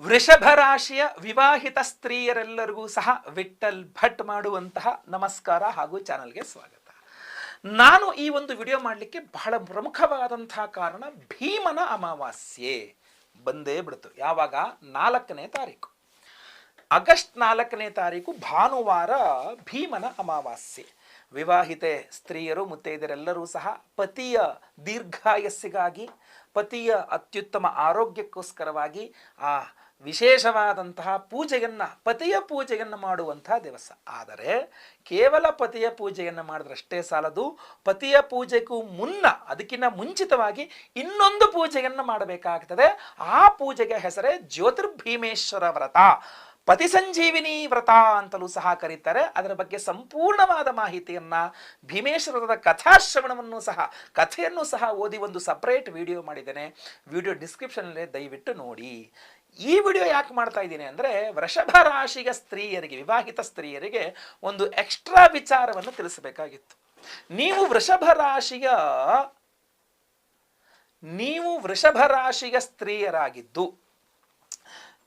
ವೃಷಭ ರಾಶಿಯ ವಿವಾಹಿತ ಸ್ತ್ರೀಯರೆಲ್ಲರಿಗೂ ಸಹ ವಿಠಲ್ ಭಟ್ ಮಾಡುವಂತಹ ನಮಸ್ಕಾರ ಹಾಗೂ ಚಾನಲ್ಗೆ ಸ್ವಾಗತ. ನಾನು ಈ ಒಂದು ವಿಡಿಯೋ ಮಾಡಲಿಕ್ಕೆ ಬಹಳ ಪ್ರಮುಖವಾದಂತಹ ಕಾರಣ ಭೀಮನ ಅಮಾವಾಸ್ಯೆ ಬಂದೇ ಬಿಡ್ತು. ಯಾವಾಗ? ನಾಲ್ಕನೇ ತಾರೀಕು. ಆಗಸ್ಟ್ ನಾಲ್ಕನೇ ತಾರೀಕು ಭಾನುವಾರ ಭೀಮನ ಅಮಾವಾಸ್ಯೆ. ವಿವಾಹಿತೆ ಸ್ತ್ರೀಯರು ಮುತ್ತೈದರೆಲ್ಲರೂ ಸಹ ಪತಿಯ ದೀರ್ಘಾಯಸ್ಸಿಗಾಗಿ, ಪತಿಯ ಅತ್ಯುತ್ತಮ ಆರೋಗ್ಯಕ್ಕೋಸ್ಕರವಾಗಿ ಆ ವಿಶೇಷವಾದಂತಹ ಪೂಜೆಯನ್ನು, ಪತಿಯ ಪೂಜೆಯನ್ನು ಮಾಡುವಂತಹ ದಿವಸ. ಆದರೆ ಕೇವಲ ಪತಿಯ ಪೂಜೆಯನ್ನು ಮಾಡಿದ್ರಷ್ಟೇ ಸಾಲದು. ಪತಿಯ ಪೂಜೆಗೂ ಮುನ್ನ ಅದಕ್ಕಿಂತ ಮುಂಚಿತವಾಗಿ ಇನ್ನೊಂದು ಪೂಜೆಯನ್ನು ಮಾಡಬೇಕಾಗ್ತದೆ. ಆ ಪೂಜೆಗೆ ಹೆಸರೇ ಜ್ಯೋತಿರ್ಭೀಮೇಶ್ವರ ವ್ರತ. ಪತಿ ಸಂಜೀವಿನಿ ವ್ರತ ಅಂತಲೂ ಸಹ ಕರೀತಾರೆ. ಅದರ ಬಗ್ಗೆ ಸಂಪೂರ್ಣವಾದ ಮಾಹಿತಿಯನ್ನ ಭೀಮೇಶ್ವರದ ಕಥಾಶ್ರವಣವನ್ನು ಸಹ, ಕಥೆಯನ್ನು ಸಹ ಓದಿ ಒಂದು ಸಪರೇಟ್ ವಿಡಿಯೋ ಮಾಡಿದ್ದೇನೆ. ವಿಡಿಯೋ ಡಿಸ್ಕ್ರಿಪ್ಷನ್ ದಯವಿಟ್ಟು ನೋಡಿ. ಈ ವಿಡಿಯೋ ಯಾಕೆ ಮಾಡ್ತಾ ಇದ್ದೀನಿ ಅಂದರೆ ವೃಷಭ ರಾಶಿಯ ಸ್ತ್ರೀಯರಿಗೆ, ವಿವಾಹಿತ ಸ್ತ್ರೀಯರಿಗೆ ಒಂದು ಎಕ್ಸ್ಟ್ರಾ ವಿಚಾರವನ್ನು ತಿಳಿಸಬೇಕಾಗಿತ್ತು. ನೀವು ವೃಷಭ ರಾಶಿಯ, ನೀವು ವೃಷಭ ರಾಶಿಯ ಸ್ತ್ರೀಯರಾಗಿದ್ದು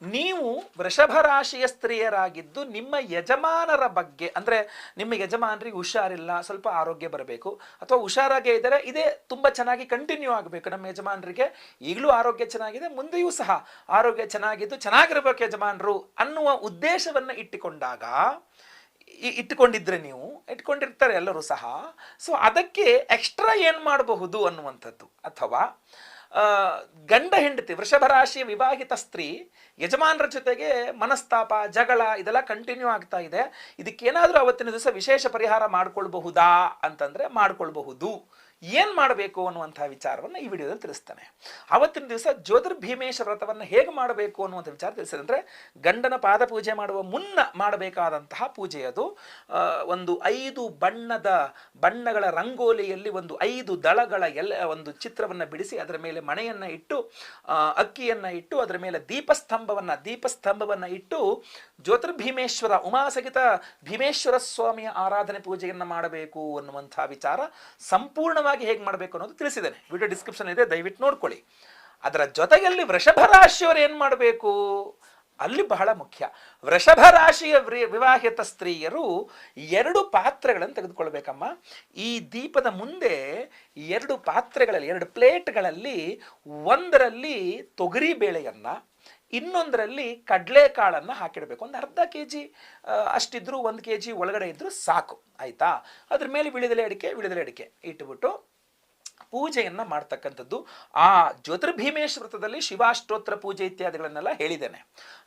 ನೀವು ವೃಷಭ ರಾಶಿಯ ಸ್ತ್ರೀಯರಾಗಿದ್ದು ನಿಮ್ಮ ಯಜಮಾನರ ಬಗ್ಗೆ, ಅಂದರೆ ನಿಮ್ಮ ಯಜಮಾನರಿಗೆ ಹುಷಾರಿಲ್ಲ, ಸ್ವಲ್ಪ ಆರೋಗ್ಯ ಬರಬೇಕು, ಅಥವಾ ಹುಷಾರಾಗೇ ಇದ್ದರೆ ಇದೇ ತುಂಬ ಚೆನ್ನಾಗಿ ಕಂಟಿನ್ಯೂ ಆಗಬೇಕು. ನಮ್ಮ ಯಜಮಾನರಿಗೆ ಈಗಲೂ ಆರೋಗ್ಯ ಚೆನ್ನಾಗಿದೆ, ಮುಂದೆಯೂ ಸಹ ಆರೋಗ್ಯ ಚೆನ್ನಾಗಿದ್ದು, ಚೆನ್ನಾಗಿರ್ಬೇಕು ಯಜಮಾನರು ಅನ್ನುವ ಉದ್ದೇಶವನ್ನು ಇಟ್ಟುಕೊಂಡಾಗ ಇಟ್ಟುಕೊಂಡಿದ್ರೆ ನೀವು ಇಟ್ಕೊಂಡಿರ್ತಾರೆ ಎಲ್ಲರೂ ಸಹ. ಸೊ ಅದಕ್ಕೆ ಎಕ್ಸ್ಟ್ರಾ ಏನು ಮಾಡಬಹುದು ಅನ್ನುವಂಥದ್ದು, ಅಥವಾ ಗಂಡ ಹೆಂಡತಿ ವೃಷಭ ರಾಶಿ ವಿವಾಹಿತ ಸ್ತ್ರೀ, ಯಜಮಾನರ ಜೊತೆಗೆ ಮನಸ್ತಾಪ, ಜಗಳ ಇದೆಲ್ಲ ಕಂಟಿನ್ಯೂ ಆಗ್ತಾ ಇದೆ. ಇದಕ್ಕೇನಾದರೂ ಅವತ್ತಿನ ದಿವಸ ವಿಶೇಷ ಪರಿಹಾರ ಮಾಡ್ಕೊಳ್ಬಹುದಾ ಅಂತಂದರೆ ಮಾಡ್ಕೊಳ್ಬಹುದು. ಏನು ಮಾಡಬೇಕು ಅನ್ನುವಂಥ ವಿಚಾರವನ್ನು ಈ ವಿಡಿಯೋದಲ್ಲಿ ತಿಳಿಸ್ತಾನೆ. ಅವತ್ತಿನ ದಿವಸ ಜ್ಯೋತಿರ್ಭೀಮೇಶ ವ್ರತವನ್ನು ಹೇಗೆ ಮಾಡಬೇಕು ಅನ್ನುವಂಥ ವಿಚಾರ ತಿಳಿಸಿದೆ. ಅಂದರೆ ಗಂಡನ ಪಾದ ಪೂಜೆ ಮಾಡುವ ಮುನ್ನ ಮಾಡಬೇಕಾದಂತಹ ಪೂಜೆ ಅದು. ಒಂದು ಐದು ಬಣ್ಣದ, ಬಣ್ಣಗಳ ರಂಗೋಲಿಯಲ್ಲಿ ಒಂದು ಐದು ದಳಗಳ ಎಲ್ಲ, ಒಂದು ಚಿತ್ರವನ್ನು ಬಿಡಿಸಿ ಅದರ ಮೇಲೆ ಮಣೆಯನ್ನು ಇಟ್ಟು ಅಕ್ಕಿಯನ್ನು ಇಟ್ಟು, ಅದರ ಮೇಲೆ ದೀಪಸ್ತಂಭವನ್ನ ದೀಪಸ್ತಂಭವನ್ನ ಇಟ್ಟು ಜ್ಯೋತಿರ್ಭೀಮೇಶ್ವರ ಉಮಾಸಗಿತ ಭೀಮೇಶ್ವರ ಸ್ವಾಮಿಯ ಆರಾಧನೆ ಪೂಜೆಯನ್ನು ಮಾಡಬೇಕು ಅನ್ನುವಂಥ ವಿಚಾರ ಸಂಪೂರ್ಣವಾಗಿ ಹೇಗೆ ಮಾಡಬೇಕು ಅನ್ನೋದು ತಿಳಿಸಿದ್ದೇನೆ. ವಿಡಿಯೋ ಡಿಸ್ಕ್ರಿಪ್ಷನ್ ಇದೆ, ದಯವಿಟ್ಟು ನೋಡ್ಕೊಳ್ಳಿ. ಅದರ ಜೊತೆಯಲ್ಲಿ ವೃಷಭ ರಾಶಿಯವರು ಏನು ಮಾಡಬೇಕು? ಅಲ್ಲಿ ಬಹಳ ಮುಖ್ಯ. ವೃಷಭ ರಾಶಿಯ ವಿವಾಹಿತ ಸ್ತ್ರೀಯರು ಎರಡು ಪಾತ್ರೆಗಳನ್ನು ತೆಗೆದುಕೊಳ್ಬೇಕಮ್ಮ. ಈ ದೀಪದ ಮುಂದೆ ಎರಡು ಪಾತ್ರೆಗಳಲ್ಲಿ, ಎರಡು ಪ್ಲೇಟ್ಗಳಲ್ಲಿ ಒಂದರಲ್ಲಿ ತೊಗರಿ ಬೇಳೆಯನ್ನ ಇನ್ನೊಂದರಲ್ಲಿ ಕಡಲೆಕಾಳನ್ನು ಹಾಕಿಡಬೇಕು. ಒಂದು ಅರ್ಧ ಕೆ ಜಿ ಅಷ್ಟಿದ್ರು ಒಂದು ಕೆ ಜಿ ಒಳಗಡೆ ಇದ್ದರೂ ಸಾಕು. ಆಯಿತಾ? ಅದ್ರ ಮೇಲೆ ವಿಳಿದಲೆ ಅಡಿಕೆ ವಿಳಿದಲೆ ಅಡಿಕೆ ಇಟ್ಬಿಟ್ಟು ಪೂಜೆಯನ್ನ ಮಾಡ್ತಕ್ಕಂಥದ್ದು. ಆ ಜ್ಯೋತಿರ್ಭೀಮೇಶ್ ವೃತ್ತದಲ್ಲಿ ಶಿವಾಷ್ಟೋತ್ರ ಪೂಜೆ ಇತ್ಯಾದಿಗಳನ್ನೆಲ್ಲ ಹೇಳಿದ್ದೇನೆ.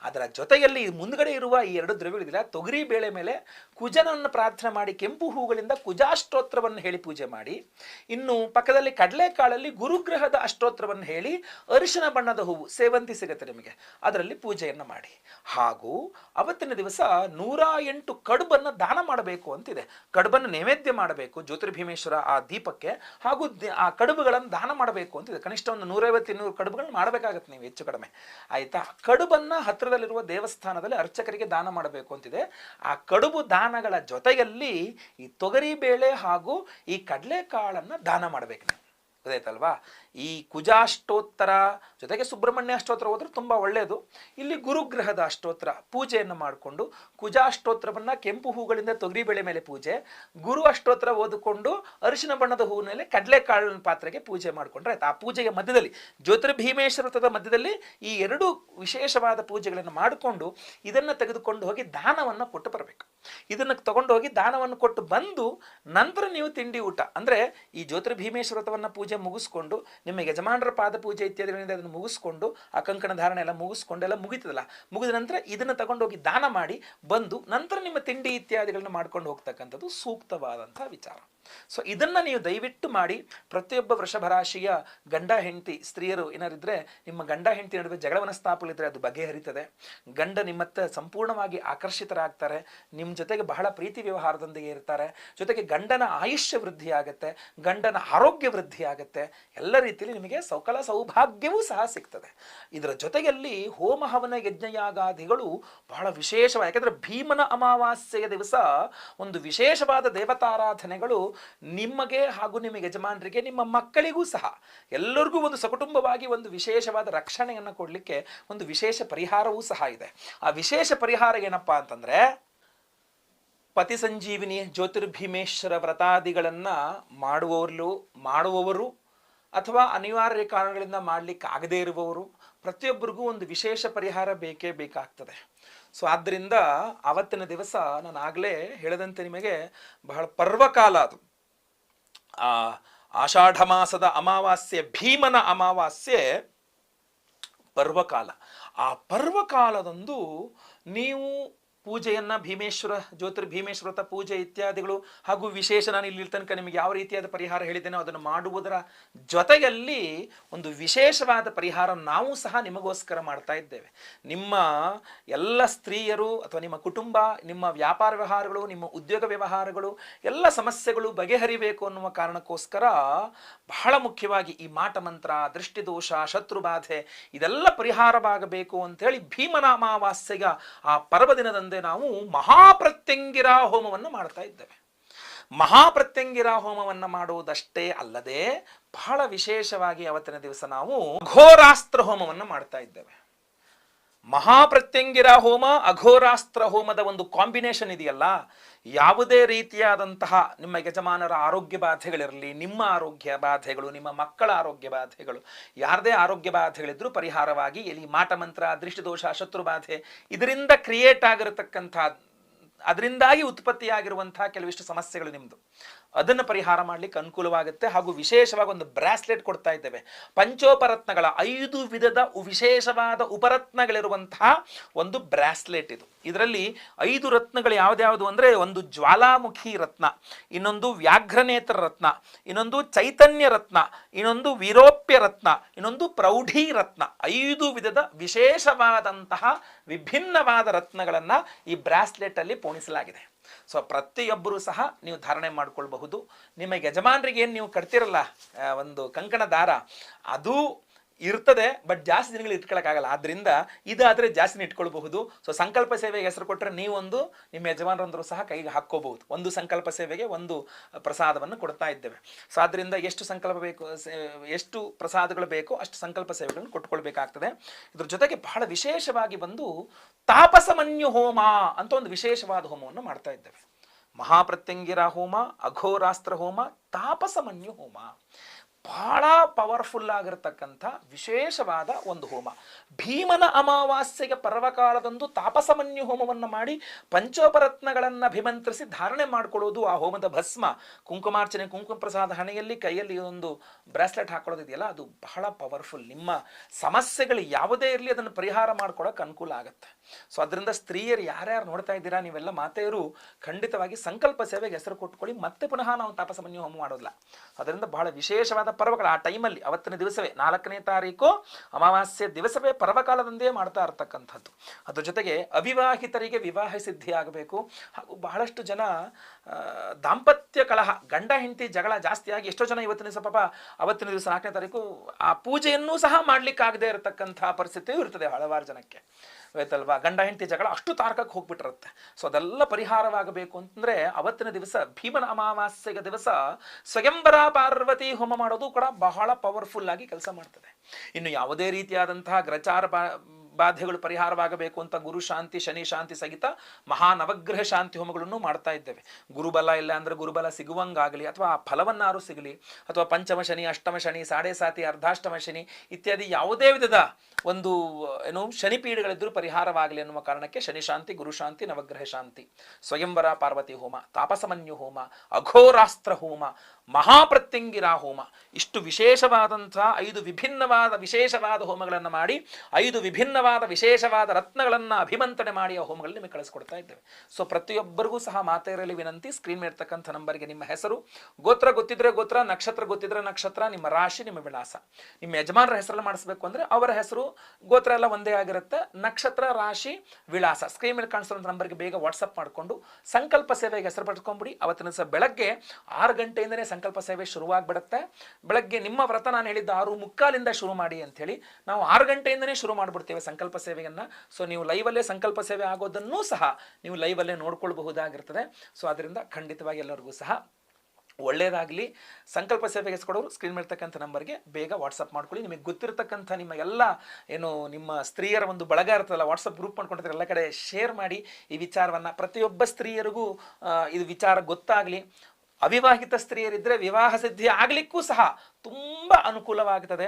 ಅದರ ಜೊತೆಯಲ್ಲಿ ಮುಂದ್ಗಡೆ ಇರುವ ಈ ಎರಡು ದ್ರವ್ಯಗಳಿದಿಲ್ಲ ತೊಗರಿ ಬೇಳೆ ಮೇಲೆ ಕುಜನನ್ನು ಪ್ರಾರ್ಥನೆ ಮಾಡಿ ಕೆಂಪು ಹೂಗಳಿಂದ ಕುಜಾಷ್ಟೋತ್ರವನ್ನು ಹೇಳಿ ಪೂಜೆ ಮಾಡಿ. ಇನ್ನು ಪಕ್ಕದಲ್ಲಿ ಕಡಲೆಕಾಳಲ್ಲಿ ಗುರುಗ್ರಹದ ಅಷ್ಟೋತ್ರವನ್ನು ಹೇಳಿ ಅರಿಶಿನ ಬಣ್ಣದ ಹೂವು ಸೇವಂತಿ ಸಿಗುತ್ತೆ ನಿಮಗೆ. ಅದರಲ್ಲಿ ಪೂಜೆಯನ್ನು ಮಾಡಿ. ಹಾಗೂ ಅವತ್ತಿನ ದಿವಸ ನೂರ ಎಂಟು ಕಡುಬನ್ನು ದಾನ ಮಾಡಬೇಕು ಅಂತಿದೆ. ಕಡುಬನ್ನು ನೈವೇದ್ಯ ಮಾಡಬೇಕು ಜ್ಯೋತಿರ್ಭೀಮೇಶ್ವರ ಆ ದೀಪಕ್ಕೆ ಹಾಗೂ ಆ ಕಡುಬುಗಳನ್ನು ದಾನ ಮಾಡಬೇಕು ಅಂತಿದೆ ಕನಿಷ್ಠ ಒಂದು ನೂರೈವತ್ತು ಇನ್ನೂರು ಕಡುಬುಗಳನ್ನು ಮಾಡಬೇಕಾಗತ್ತೆ ನೀವು ಹೆಚ್ಚು ಕಡಿಮೆ. ಆಯಿತಾ? ಕಡುಬನ್ನು ಹತ್ತಿರದಲ್ಲಿರುವ ದೇವಸ್ಥಾನದಲ್ಲಿ ಅರ್ಚಕರಿಗೆ ದಾನ ಮಾಡಬೇಕು ಅಂತಿದೆ. ಆ ಕಡುಬು ದಾನಗಳ ಜೊತೆಯಲ್ಲಿ ಈ ತೊಗರಿ ಬೇಳೆ ಹಾಗೂ ಈ ಕಡಲೆಕಾಳನ್ನು ದಾನ ಮಾಡಬೇಕು ಗೊತ್ತಾಯ್ತಲ್ವಾ ಈ ಕುಜಾಷ್ಟೋತ್ತರ, ಜೊತೆಗೆ ಸುಬ್ರಹ್ಮಣ್ಯ ಅಷ್ಟೋತ್ರ ಹೋದ್ರೆ ತುಂಬ ಒಳ್ಳೆಯದು ಇಲ್ಲಿ ಗುರುಗ್ರಹದ ಅಷ್ಟೋತ್ರ ಪೂಜೆಯನ್ನು ಮಾಡಿಕೊಂಡು ಕುಜಾಷ್ಟೋತ್ರವನ್ನ ಕೆಂಪು ಹೂಗಳಿಂದ ತೊಗರಿಬೇಳೆ ಮೇಲೆ ಪೂಜೆ, ಗುರು ಅಷ್ಟೋತ್ರ ಓದಿಕೊಂಡು ಅರಿಶಿನ ಬಣ್ಣದ ಹೂವಿನಲ್ಲಿ ಕಡಲೆಕಾಳಿನ ಪಾತ್ರೆಗೆ ಪೂಜೆ ಮಾಡಿಕೊಂಡ್ರೆ ಆಯ್ತು. ಆ ಪೂಜೆಯ ಮಧ್ಯದಲ್ಲಿ, ಜ್ಯೋತಿರ್ಭೀಮೇಶ್ವರ ವ್ರತದ ಮಧ್ಯದಲ್ಲಿ ಈ ಎರಡು ವಿಶೇಷವಾದ ಪೂಜೆಗಳನ್ನು ಮಾಡಿಕೊಂಡು ಇದನ್ನು ತೆಗೆದುಕೊಂಡು ಹೋಗಿ ದಾನವನ್ನು ಕೊಟ್ಟು ಬರಬೇಕು. ಇದನ್ನು ತಗೊಂಡೋಗಿ ದಾನವನ್ನು ಕೊಟ್ಟು ಬಂದು ನಂತರ ನೀವು ತಿಂಡಿ ಊಟ. ಅಂದರೆ ಈ ಜ್ಯೋತಿರ್ ವ್ರತವನ್ನು ಪೂಜೆ ಮುಗಿಸ್ಕೊಂಡು, ನಿಮ್ಮ ಯಜಮಾನರ ಪಾದ ಪೂಜೆ ಇತ್ಯಾದಿಗಳಿಂದ ಅದನ್ನು ಮುಗಿಸ್ಕೊಂಡು ಆ ಕಂಕಣ ಧಾರಣೆ ಎಲ್ಲ ಮುಗಿಸ್ಕೊಂಡು ಎಲ್ಲ ಮುಗಿತದಲ್ಲ, ಮುಗಿದ ನಂತರ ಇದನ್ನು ತಗೊಂಡೋಗಿ ದಾನ ಮಾಡಿ ಬಂದು ನಂತರ ನಿಮ್ಮ ತಿಂಡಿ ಇತ್ಯಾದಿಗಳನ್ನು ಮಾಡ್ಕೊಂಡು ಹೋಗ್ತಕ್ಕಂಥದ್ದು ಸೂಕ್ತವಾದಂಥ ವಿಚಾರ. ಸೊ ಇದನ್ನು ನೀವು ದಯವಿಟ್ಟು ಮಾಡಿ ಪ್ರತಿಯೊಬ್ಬ ವೃಷಭ ರಾಶಿಯ ಗಂಡ ಹೆಂಡತಿ ಸ್ತ್ರೀಯರು ಏನಾರಿದ್ರೆ ನಿಮ್ಮ ಗಂಡ ಹೆಂಡತಿ ನಡುವೆ ಜಗಳವನ್ನು ಸ್ಥಾಪಲಿದ್ರೆ ಅದು ಬಗೆಹರಿತದೆ. ಗಂಡ ನಿಮ್ಮತ್ತ ಸಂಪೂರ್ಣವಾಗಿ ಆಕರ್ಷಿತರಾಗ್ತಾರೆ. ನಿಮ್ಮ ಜೊತೆಗೆ ಬಹಳ ಪ್ರೀತಿ ವ್ಯವಹಾರದೊಂದಿಗೆ ಇರ್ತಾರೆ. ಜೊತೆಗೆ ಗಂಡನ ಆಯುಷ್ಯ ವೃದ್ಧಿ ಆಗುತ್ತೆ ಗಂಡನ ಆರೋಗ್ಯ ವೃದ್ಧಿ ಆಗುತ್ತೆ ಎಲ್ಲ ರೀತಿಯಲ್ಲಿ ನಿಮಗೆ ಸೌಕಲ ಸೌಭಾಗ್ಯವೂ ಸಹ ಸಿಗ್ತದೆ. ಇದರ ಜೊತೆಯಲ್ಲಿ ಹೋಮ ಹವನ ಯಜ್ಞಯಾಗಾದಿಗಳು ಬಹಳ ವಿಶೇಷವಾಗಿ ಯಾಕಂದ್ರೆ ಭೀಮನ ಅಮಾವಾಸ್ಯೆಯ ದಿವಸ ಒಂದು ವಿಶೇಷವಾದ ದೇವತಾರಾಧನೆಗಳು ನಿಮಗೆ ಹಾಗೂ ನಿಮ್ಮ ಯಜಮಾನರಿಗೆ, ನಿಮ್ಮ ಮಕ್ಕಳಿಗೂ ಸಹ ಎಲ್ಲರಿಗೂ ಒಂದು ಸಕುಟುಂಬವಾಗಿ ಒಂದು ವಿಶೇಷವಾದ ರಕ್ಷಣೆಯನ್ನು ಕೊಡಲಿಕ್ಕೆ ಒಂದು ವಿಶೇಷ ಪರಿಹಾರವೂ ಸಹ ಇದೆ. ಆ ವಿಶೇಷ ಪರಿಹಾರ ಏನಪ್ಪ ಅಂತಂದ್ರೆ, ಪತಿ ಸಂಜೀವಿನಿ, ಜ್ಯೋತಿರ್ಭೀಮೇಶ್ವರ ವ್ರತಾದಿಗಳನ್ನು ಮಾಡುವವರು ಮಾಡುವವರು ಅಥವಾ ಅನಿವಾರ್ಯ ಕಾರಣಗಳಿಂದ ಮಾಡ್ಲಿಕ್ಕೆ ಆಗದೇ ಇರುವವರು, ಪ್ರತಿಯೊಬ್ಬರಿಗೂ ಒಂದು ವಿಶೇಷ ಪರಿಹಾರ ಬೇಕೇ ಬೇಕಾಗ್ತದೆ. ಸೊ ಆದ್ದರಿಂದ ಆವತ್ತಿನ ದಿವಸ ನಾನು ಆಗಲೇ ಹೇಳಿದಂತೆ ನಿಮಗೆ ಬಹಳ ಪರ್ವಕಾಲ ಅದು. ಆ ಆಷಾಢ ಮಾಸದ ಅಮಾವಾಸ್ಯೆ, ಭೀಮನ ಅಮಾವಾಸ್ಯೆ ಪರ್ವಕಾಲ. ಆ ಪರ್ವಕಾಲದಂದು ನೀವು ಪೂಜೆಯನ್ನ ಭೀಮೇಶ್ವರ ಜ್ಯೋತಿರ್ಭೀಮೇಶ್ವರತ ಪೂಜೆ ಇತ್ಯಾದಿಗಳು ಹಾಗೂ ವಿಶೇಷ ನಾನು ಇಲ್ಲಿ ತನಕ ನಿಮಗೆ ಯಾವ ರೀತಿಯಾದ ಪರಿಹಾರ ಹೇಳಿದ್ದೇನೋ ಅದನ್ನು ಮಾಡುವುದರ ಜೊತೆಯಲ್ಲಿ ಒಂದು ವಿಶೇಷವಾದ ಪರಿಹಾರ ನಾವು ಸಹ ನಿಮಗೋಸ್ಕರ ಮಾಡ್ತಾ ಇದ್ದೇವೆ. ನಿಮ್ಮ ಎಲ್ಲ ಸ್ತ್ರೀಯರು ಅಥವಾ ನಿಮ್ಮ ಕುಟುಂಬ, ನಿಮ್ಮ ವ್ಯಾಪಾರ ವ್ಯವಹಾರಗಳು, ನಿಮ್ಮ ಉದ್ಯೋಗ ವ್ಯವಹಾರಗಳು, ಎಲ್ಲ ಸಮಸ್ಯೆಗಳು ಬಗೆಹರಿಬೇಕು ಅನ್ನುವ ಕಾರಣಕ್ಕೋಸ್ಕರ ಬಹಳ ಮುಖ್ಯವಾಗಿ ಈ ಮಾಟ ಮಂತ್ರ, ದೃಷ್ಟಿದೋಷ, ಶತ್ರುಬಾಧೆ ಇದೆಲ್ಲ ಪರಿಹಾರವಾಗಬೇಕು ಅಂತೇಳಿ ಹೇಳಿ ಅಮಾವಾಸ್ಯೆಗ ಆ ಪರ್ವ ದಿನದಂದೇ ನಾವು ಮಹಾಪ್ರತ್ಯಂಗಿರ ಹೋಮವನ್ನು ಮಾಡ್ತಾ ಇದ್ದೇವೆ. ಮಹಾಪ್ರತ್ಯಂಗಿರ ಹೋಮವನ್ನು ಮಾಡುವುದಷ್ಟೇ ಅಲ್ಲದೆ ಬಹಳ ವಿಶೇಷವಾಗಿ ಅವತ್ತಿನ ದಿವಸ ನಾವು ಘೋರಾಸ್ತ್ರ ಹೋಮವನ್ನು ಮಾಡ್ತಾ ಇದ್ದೇವೆ. ಮಹಾಪ್ರತ್ಯಂಗಿರ ಹೋಮ, ಅಘೋರಾಸ್ತ್ರ ಹೋಮದ ಒಂದು ಕಾಂಬಿನೇಷನ್ ಇದೆಯಲ್ಲ, ಯಾವುದೇ ರೀತಿಯಾದಂತಹ ನಿಮ್ಮ ಯಜಮಾನರ ಆರೋಗ್ಯ ಬಾಧೆಗಳಿರಲಿ, ನಿಮ್ಮ ಆರೋಗ್ಯ ಬಾಧೆಗಳು, ನಿಮ್ಮ ಮಕ್ಕಳ ಆರೋಗ್ಯ ಬಾಧೆಗಳು, ಯಾರದೇ ಆರೋಗ್ಯ ಬಾಧೆಗಳಿದ್ರೂ ಪರಿಹಾರವಾಗಿ ಎಲ್ಲಿ ಮಾಟ ಮಂತ್ರ ದೃಷ್ಟಿದೋಷ ಶತ್ರು ಬಾಧೆ, ಇದರಿಂದ ಕ್ರಿಯೇಟ್ ಆಗಿರತಕ್ಕಂಥ, ಅದರಿಂದಾಗಿ ಉತ್ಪತ್ತಿಯಾಗಿರುವಂತಹ ಕೆಲವಿಷ್ಟು ಸಮಸ್ಯೆಗಳು ನಿಮ್ಮದು ಅದನ್ನು ಪರಿಹಾರ ಮಾಡಲಿಕ್ಕೆ ಅನುಕೂಲವಾಗುತ್ತೆ. ಹಾಗೂ ವಿಶೇಷವಾಗಿ ಒಂದು ಬ್ರಾಸ್ಲೆಟ್ ಕೊಡ್ತಾ ಇದ್ದೇವೆ. ಪಂಚೋಪರತ್ನಗಳ ಐದು ವಿಧದ ವಿಶೇಷವಾದ ಉಪರತ್ನಗಳಿರುವಂತಹ ಒಂದು ಬ್ರಾಸ್ಲೆಟ್ ಇದು. ಇದರಲ್ಲಿ ಐದು ರತ್ನಗಳು ಯಾವ್ದ್ಯಾವುದು ಅಂದರೆ ಒಂದು ಜ್ವಾಲಾಮುಖಿ ರತ್ನ, ಇನ್ನೊಂದು ವ್ಯಾಘ್ರನೇತ್ರ ರತ್ನ, ಇನ್ನೊಂದು ಚೈತನ್ಯ ರತ್ನ, ಇನ್ನೊಂದು ವಿರೋಪ್ಯ ರತ್ನ, ಇನ್ನೊಂದು ಪ್ರೌಢಿ ರತ್ನ. ಐದು ವಿಧದ ವಿಶೇಷವಾದಂತಹ ವಿಭಿನ್ನವಾದ ರತ್ನಗಳನ್ನು ಈ ಬ್ರಾಸ್ಲೆಟ್ ಅಲ್ಲಿ ಪೋಣಿಸಲಾಗಿದೆ. ಸೊ ಪ್ರತಿಯೊಬ್ಬರೂ ಸಹ ನೀವು ಧಾರಣೆ ಮಾಡ್ಕೊಳ್ಬಹುದು. ನಿಮ್ಮ ಯಜಮಾನರಿಗೆ ಏನು ನೀವು ಕಟ್ತಿರಲ್ಲ ಒಂದು ಕಂಕಣ ದಾರ, ಅದು ಇರ್ತದೆ ಬಟ್ ಜಾಸ್ತಿ ದಿನಗಳು ಇಟ್ಕೊಳ್ಳೋಕ್ಕಾಗಲ್ಲ ಆದ್ದರಿಂದ ಇದಾದ್ರೆ ಜಾಸ್ತಿ ಇಟ್ಕೊಳ್ಬಹುದು. ಸೊ ಸಂಕಲ್ಪ ಸೇವೆಗೆ ಹೆಸರು ಕೊಟ್ಟರೆ ನೀವೊಂದು ನಿಮ್ಮ ಯಜಮಾನರಂದರು ಸಹ ಕೈಗೆ ಹಾಕ್ಕೋಬಹುದು. ಒಂದು ಸಂಕಲ್ಪ ಸೇವೆಗೆ ಒಂದು ಪ್ರಸಾದವನ್ನು ಕೊಡ್ತಾ ಇದ್ದೇವೆ. ಸೊ ಆದ್ರಿಂದ ಎಷ್ಟು ಸಂಕಲ್ಪ ಬೇಕು ಎಷ್ಟು ಪ್ರಸಾದಗಳು ಬೇಕೋ ಅಷ್ಟು ಸಂಕಲ್ಪ ಸೇವೆಗಳನ್ನು ಕೊಟ್ಕೊಳ್ಬೇಕಾಗ್ತದೆ ಇದ್ರ ಜೊತೆಗೆ ಬಹಳ ವಿಶೇಷವಾಗಿ ಬಂದು ತಾಪಸಮನ್ಯು ಹೋಮ ಅಂತ ಒಂದು ವಿಶೇಷವಾದ ಹೋಮವನ್ನು ಮಾಡ್ತಾ ಇದ್ದೇವೆ. ಮಹಾಪ್ರತ್ಯಂಗಿರ ಹೋಮ, ಅಘೋರಾಸ್ತ್ರ ಹೋಮ, ತಾಪಸಮನ್ಯು ಹೋಮ. ಬಹಳ ಪವರ್ಫುಲ್ ಆಗಿರತಕ್ಕಂಥ ವಿಶೇಷವಾದ ಒಂದು ಹೋಮ. ಭೀಮನ ಅಮಾವಾಸ್ಯೆಗೆ ಪರ್ವಕಾಲದಂದು ತಾಪಸಮನ್ಯು ಹೋಮವನ್ನು ಮಾಡಿ ಪಂಚೋಪರತ್ನಗಳನ್ನು ಅಭಿಮಂತ್ರಿಸಿ ಧಾರಣೆ ಮಾಡಿಕೊಳ್ಳೋದು ಆ ಹೋಮದ ಭಸ್ಮ. ಕುಂಕುಮಾರ್ಚನೆ ಕುಂಕುಮ ಪ್ರಸಾದ ಹಣೆಯಲ್ಲಿ ಕೈಯಲ್ಲಿ ಒಂದು ಬ್ರಾಸ್ಲೆಟ್ ಹಾಕೊಳ್ಳೋದಿದೆಯಲ್ಲ ಅದು ಬಹಳ ಪವರ್ಫುಲ್. ನಿಮ್ಮ ಸಮಸ್ಯೆಗಳು ಯಾವುದೇ ಇರಲಿ ಅದನ್ನು ಪರಿಹಾರ ಮಾಡ್ಕೊಳ್ಳೋಕೆ ಅನುಕೂಲ ಆಗುತ್ತೆ. ಸೊ ಅದರಿಂದ ಸ್ತ್ರೀಯರು ಯಾರ್ಯಾರು ನೋಡ್ತಾ ಇದ್ದೀರಾ ನೀವೆಲ್ಲ ಮಾತೆಯರು ಖಂಡಿತವಾಗಿ ಸಂಕಲ್ಪ ಸೇವೆಗೆ ಹೆಸರು ಕೊಟ್ಕೊಳ್ಳಿ ಮತ್ತೆ ಪುನಃ ನಾವು ತಾಪಸಮನ್ಯು ಹೋಮ ಮಾಡೋದಿಲ್ಲ. ಅದರಿಂದ ಬಹಳ ವಿಶೇಷವಾದ ಪರ್ವಗಳು ಆ ಟೈಮಲ್ಲಿ ಅವತ್ತಿನ ದಿವಸವೇ ನಾಲ್ಕನೇ ತಾರೀಕು ಅಮಾವಾಸ್ಯೆ ದಿವಸವೇ ಪರ್ವಕಾಲದಂದೇ ಮಾಡ್ತಾ ಇರ್ತಕ್ಕಂಥದ್ದು. ಅದ್ರ ಜೊತೆಗೆ ಅವಿವಾಹಿತರಿಗೆ ವಿವಾಹ ಸಿದ್ಧಿ ಆಗಬೇಕು. ಹಾಗೂ ಬಹಳಷ್ಟು ಜನ ದಾಂಪತ್ಯ ಕಲಹ, ಗಂಡ ಹೆಂಡತಿ ಜಗಳ ಜಾಸ್ತಿ ಆಗಿ ಎಷ್ಟೋ ಜನ ಇವತ್ತಿನ ದಿವಸ ಪಾಪ ಅವತ್ತಿನ ದಿವಸ ನಾಲ್ಕನೇ ತಾರೀಕು ಆ ಪೂಜೆಯನ್ನೂ ಸಹ ಮಾಡಲಿಕ್ಕಾಗದೇ ಇರತಕ್ಕಂಥ ಪರಿಸ್ಥಿತಿಯೂ ಇರ್ತದೆ ಹಲವಾರು ಜನಕ್ಕೆ. ಆಯ್ತಲ್ವಾ? ಗಂಡ ಹೆಂಡತಿ ಜಗಳ ಅಷ್ಟು ತಾರಕಕ್ಕೆ ಹೋಗ್ಬಿಟ್ಟಿರುತ್ತೆ. ಸೊ ಅದೆಲ್ಲ ಪರಿಹಾರವಾಗಬೇಕು ಅಂತಂದ್ರೆ ಅವತ್ತಿನ ದಿವಸ ಭೀಮನ ಅಮಾವಾಸ್ಯೆಯ ದಿವಸ ಸ್ವಯಂಬರ ಪಾರ್ವತಿ ಹೋಮ ಮಾಡೋದು ಕೂಡ ಬಹಳ ಪವರ್ಫುಲ್ ಆಗಿ ಕೆಲಸ ಮಾಡ್ತದೆ. ಇನ್ನು ಯಾವುದೇ ರೀತಿಯಾದಂತಹ ಗ್ರಚಾರ ಬಾಧೆಗಳು ಪರಿಹಾರವಾಗಬೇಕು ಅಂತ ಗುರು ಶಾಂತಿ, ಶನಿ ಶಾಂತಿ ಸಹಿತ ಮಹಾ ನವಗ್ರಹ ಶಾಂತಿ ಹೋಮಗಳನ್ನು ಮಾಡ್ತಾ ಇದ್ದೇವೆ. ಗುರುಬಲ ಇಲ್ಲ ಅಂದ್ರೆ ಗುರುಬಲ ಸಿಗುವಂಗಾಗಲಿ ಅಥವಾ ಆ ಫಲವನ್ನಾರು ಸಿಗಲಿ ಅಥವಾ ಪಂಚಮ ಶನಿ, ಅಷ್ಟಮ ಶನಿ, ಸಾಡೆ ಸಾತಿ, ಅರ್ಧಾಷ್ಟಮ ಶನಿ ಇತ್ಯಾದಿ ಯಾವುದೇ ವಿಧದ ಒಂದು, ಏನು, ಶನಿ ಪೀಡೆಗಳಿದ್ರೂ ಪರಿಹಾರವಾಗಲಿ ಅನ್ನುವ ಕಾರಣಕ್ಕೆ ಶನಿ ಶಾಂತಿ, ಗುರು ಶಾಂತಿ, ನವಗ್ರಹ ಶಾಂತಿ. ಸ್ವಯಂವರ ಪಾರ್ವತಿ ಹೋಮ, ತಾಪಸಮನ್ಯು ಹೋಮ, ಅಘೋರಾಸ್ತ್ರ ಹೋಮ ಮಹಾಪ್ರತ್ಯಂಗಿರ ಹೋಮ. ಇಷ್ಟು ವಿಶೇಷವಾದಂಥ ಐದು ವಿಭಿನ್ನವಾದ ವಿಶೇಷವಾದ ಹೋಮಗಳನ್ನು ಮಾಡಿ, ಐದು ವಿಭಿನ್ನವಾದ ವಿಶೇಷವಾದ ರತ್ನಗಳನ್ನು ಅಭಿಮಂತನೆ ಮಾಡಿ ಆ ಹೋಮಗಳಲ್ಲಿ ನಿಮಗೆ ಕಳಿಸ್ಕೊಡ್ತಾ ಇದ್ದೇವೆ. ಸೊ ಪ್ರತಿಯೊಬ್ಬರಿಗೂ ಸಹ ಮಾತೆಯರಲ್ಲಿ ವಿನಂತಿ ಸ್ಕ್ರೀನ್ ಮೇಲೆ ನಂಬರ್ಗೆ ನಿಮ್ಮ ಹೆಸರು, ಗೋತ್ರ ಗೊತ್ತಿದ್ರೆ ಗೋತ್ರ, ನಕ್ಷತ್ರ ಗೊತ್ತಿದ್ರೆ ನಕ್ಷತ್ರ, ನಿಮ್ಮ ರಾಶಿ, ನಿಮ್ಮ ವಿಳಾಸ. ನಿಮ್ಮ ಯಜಮಾನರ ಹೆಸರಲ್ಲಿ ಮಾಡಿಸ್ಬೇಕು ಅಂದ್ರೆ ಅವರ ಹೆಸರು, ಗೋತ್ರ ಎಲ್ಲ ಒಂದೇ ಆಗಿರುತ್ತೆ. ನಕ್ಷತ್ರ, ರಾಶಿ, ವಿಳಾಸ. ಸ್ಕ್ರೀನ್ ಮೇಲೆ ಕಾಣಿಸುವಂಥ ನಂಬರ್ಗೆ ಬೇಗ ವಾಟ್ಸಪ್ ಮಾಡಿಕೊಂಡು, ಸಂಕಲ್ಪ ಸೇವೆಗೆ ಹೆಸರು ಪಡ್ಕೊಂಬಿಡಿ. ಅವತ್ತಿನ ದಿವಸ ಬೆಳಗ್ಗೆ ಆರು ಗಂಟೆಯಿಂದನೇ ಸಂಕಲ್ಪ ಸೇವೆ ಶುರುವಾಗ್ಬಿಡುತ್ತೆ. ಬೆಳಗ್ಗೆ ನಿಮ್ಮ ವ್ರತ ನಾನು ಹೇಳಿದ್ದ ಆರು ಮುಕ್ಕಾಲಿಂದ ಶುರು ಮಾಡಿ ಅಂಥೇಳಿ ನಾವು ಆರು ಗಂಟೆಯಿಂದನೇ ಶುರು ಮಾಡಿಬಿಡ್ತೇವೆ ಸಂಕಲ್ಪ ಸೇವೆಯನ್ನು. ಸೊ ನೀವು ಲೈವಲ್ಲೇ ಸಂಕಲ್ಪ ಸೇವೆ ಆಗೋದನ್ನೂ ಸಹ ನೀವು ಲೈವಲ್ಲೇ ನೋಡ್ಕೊಳ್ಬಹುದಾಗಿರ್ತದೆ. ಸೊ ಅದರಿಂದ ಖಂಡಿತವಾಗಿ ಎಲ್ಲರಿಗೂ ಸಹ ಒಳ್ಳೆಯದಾಗಲಿ ಸಂಕಲ್ಪ ಸೇವೆಗೆ ಕೊಡೋರು ಸ್ಕ್ರೀನ್ ಮೇಲ್ತಕ್ಕಂಥ ನಂಬರ್ಗೆ ಬೇಗ ವಾಟ್ಸಪ್ ಮಾಡ್ಕೊಳ್ಳಿ. ನಿಮಗೆ ಗೊತ್ತಿರತಕ್ಕಂಥ ನಿಮ್ಮ ಎಲ್ಲ ಏನು ನಿಮ್ಮ ಸ್ತ್ರೀಯರ ಒಂದು ಬಳಗ ಇರ್ತದಲ್ಲ ವಾಟ್ಸಪ್ ಗ್ರೂಪ್ ಮಾಡ್ಕೊಂಡಿರ್ತಾರೆ ಎಲ್ಲ ಕಡೆ ಶೇರ್ ಮಾಡಿ ಈ ವಿಚಾರವನ್ನು ಪ್ರತಿಯೊಬ್ಬ ಸ್ತ್ರೀಯರಿಗೂ ಇದು ವಿಚಾರ ಗೊತ್ತಾಗಲಿ. ಅವಿವಾಹಿತ ಸ್ತ್ರೀಯರಿದ್ರೆ ವಿವಾಹ ಸಿದ್ಧಿ ಆಗ್ಲಿಕ್ಕೂ ಸಹ ತುಂಬ ಅನುಕೂಲವಾಗ್ತದೆ.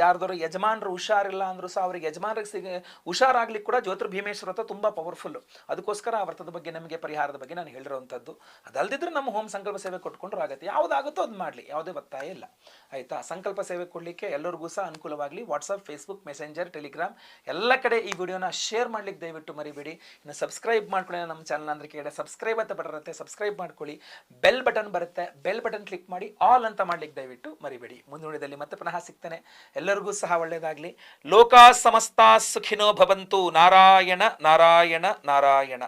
ಯಾರ್ದಾರು ಯಜಮಾನರು ಹುಷಾರಿಲ್ಲ ಅಂದರೂ ಸಹ ಅವ್ರಿಗೆ ಯಜಮಾನರಿಗೆ ಸಿಗ ಹುಷಾರಾಗ್ಲಿಕ್ಕೆ ಕೂಡ ಜ್ಯೋತಿರ್ ಭೀಮೇಶ್ವರ ವ್ರತ ತುಂಬ ಪವರ್ಫುಲ್ಲು ಅದಕ್ಕೋಸ್ಕರ ಆ ವ್ರತದ ಬಗ್ಗೆ ನಮಗೆ ಪರಿಹಾರದ ಬಗ್ಗೆ ನಾನು ಹೇಳಿರೋವಂಥದ್ದು ಅದಲ್ದಿದ್ರೆ ನಮ್ಮ ಹೋಮ್ ಸಂಕಲ್ಪ ಸೇವೆ ಕೊಟ್ಕೊಂಡ್ರು ಆಗುತ್ತೆ. ಯಾವುದಾಗುತ್ತೋ ಅದು ಮಾಡಲಿ. ಯಾವುದೇ ಒತ್ತಾಯ ಇಲ್ಲ. ಆಯಿತಾ? ಸಂಕಲ್ಪ ಸೇವೆ ಕೊಡಲಿಕ್ಕೆ ಎಲ್ಲರಿಗೂ ಸಹ ಅನುಕೂಲವಾಗಲಿ. ವಾಟ್ಸಪ್ ಫೇಸ್ಬುಕ್ ಮೆಸೆಂಜರ್ ಟೆಲಿಗ್ರಾಮ್ ಎಲ್ಲ ಕಡೆ ಈ ವಿಡಿಯೋನ ಶೇರ್ ಮಾಡ್ಲಿಕ್ಕೆ ದಯವಿಟ್ಟು ಮರಿಬೇಡಿ. ಇನ್ನು ಸಬ್ಸ್ಕ್ರೈಬ್ ಮಾಡ್ಕೊಳ್ಳಿ ನಮ್ಮ ಚಾನಲ್ ಅಂದ್ರೆ ಕೇಳಿ. ಸಬ್ಸ್ಕ್ರೈಬ್ ಅಂತ ಬರುತ್ತೆ ಸಬ್ಸ್ಕ್ರೈಬ್ ಮಾಡ್ಕೊಳ್ಳಿ. ಬೆಲ್ ಬಟನ್ ಬರುತ್ತೆ. ಬೆಲ್ ಬಟನ್ ಕ್ಲಿಕ್ ಮಾಡಿ ಆಲ್ ಅಂತ ಮಾಡ್ಲಿಕ್ಕೆ ದಯವಿಟ್ಟು ಮರಿಬೇಡಿ. ಮುಂದುವರಿದಲ್ಲಿ ಮತ್ತೆ ಪುನಃ ಸಿಗ್ತೇನೆ. ಎಲ್ಲರಿಗೂ ಸಹ ಒಳ್ಳೆಯದಾಗಲಿ. ಲೋಕ ಸಮಸ್ತ ಸುಖಿನೋ ಭವಂತು. ನಾರಾಯಣ ನಾರಾಯಣ ನಾರಾಯಣ.